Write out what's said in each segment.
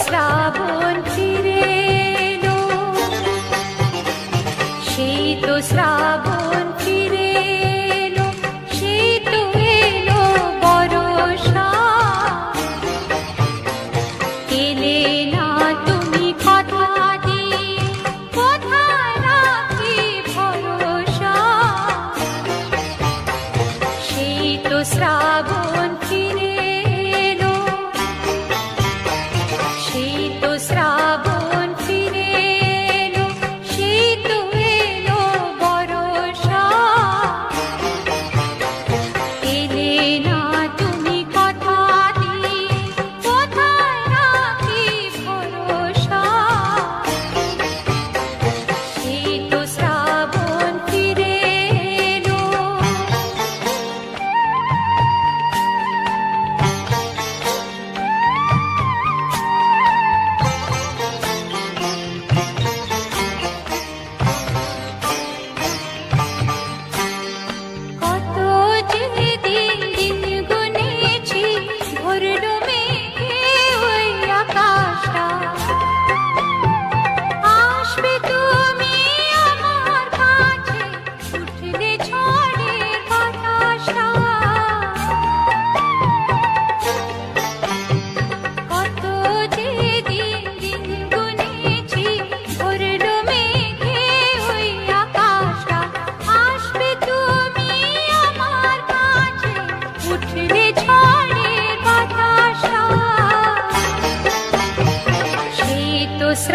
শ্রাবণ ফিরে এলো সেই তো শ্রাবণ ফিরে এলো সেই তো এলো বরষা এলে না তুমি কথা দিয়ে, কথা রাখি ভরসা। সেই তো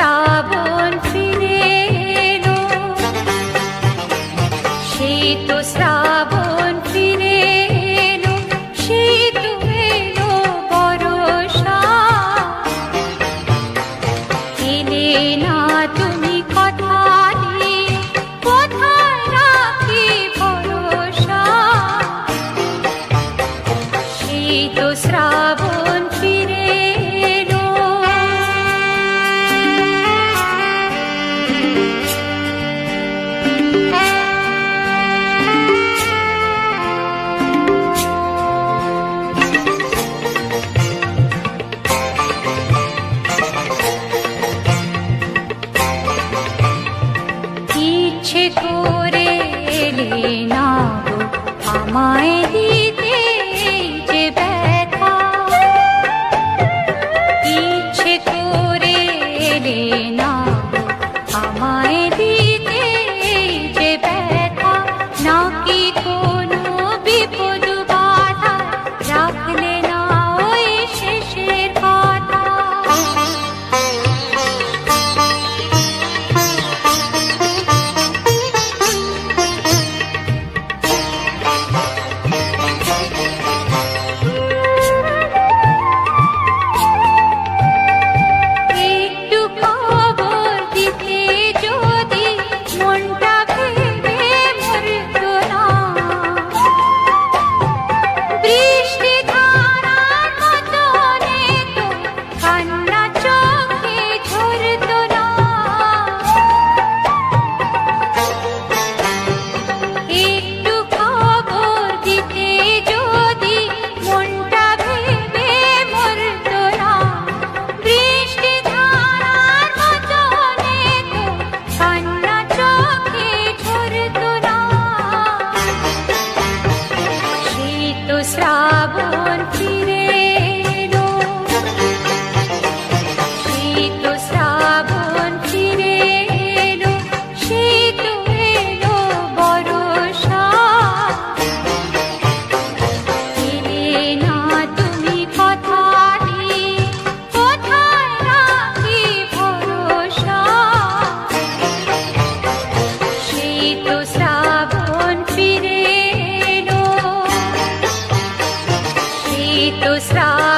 শ্রাবণ ইচ্ছে করে এলে না আমায়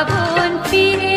babon fire